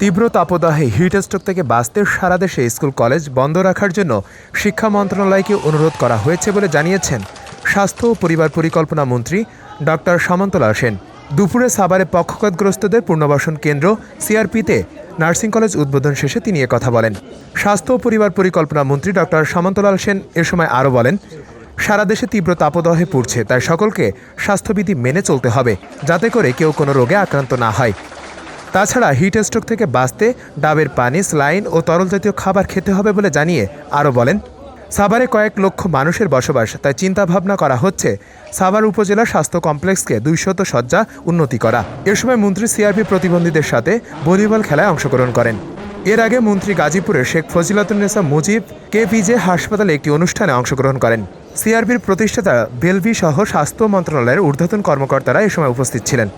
তীব্র তাপদাহে heat stroke থেকে বাঁচতে সারা দেশে স্কুল, কলেজ বন্ধ রাখার জন্য শিক্ষা মন্ত্রণালয়কে অনুরোধ করা হয়েছে বলে জানিয়েছেন স্বাস্থ্য ও পরিবার পরিকল্পনা মন্ত্রী ডক্টর সামন্তলাল সেন। দুপুরে সাভারে পক্ষপাতগ্রস্তদের পুনর্বাসন কেন্দ্র সিআরপিতে নার্সিং কলেজ উদ্বোধন শেষে তিনি কথা বলেন। স্বাস্থ্য ও পরিবার পরিকল্পনা মন্ত্রী ডক্টর সামন্তলাল সেন এ সময় আরও বলেন, সারা দেশে তীব্র তাপদহে পড়ছে, তাই সকলকে স্বাস্থ্যবিধি মেনে চলতে হবে, যাতে করে কেউ কোনো রোগে আক্রান্ত না হয়। তাছাড়া হিট স্ট্রোক থেকে বাঁচতে ডাবের পানি, স্লাইন ও তরল জাতীয় খাবার খেতে হবে বলে জানিয়ে আরও বলেন, সাভারে কয়েক লক্ষ মানুষের বসবাস, তাই চিন্তাভাবনা করা হচ্ছে সাভার উপজেলা স্বাস্থ্য কমপ্লেক্সকে দুইশত শয্যা উন্নতি করা। এ সময় মন্ত্রী সিআরপি প্রতিবন্ধীদের সাথে ভলিবল খেলায় অংশগ্রহণ করেন। এর আগে মন্ত্রী গাজীপুরের শেখ ফজিলাতুন্নেসা মুজিব কেপিজে হাসপাতালে একটি অনুষ্ঠানে অংশগ্রহণ করেন। সিআরপির প্রতিষ্ঠাতা বেলভি সহ স্বাস্থ্য মন্ত্রণালয়ের ঊর্ধ্বতন কর্মকর্তারা এ সময় উপস্থিত ছিলেন।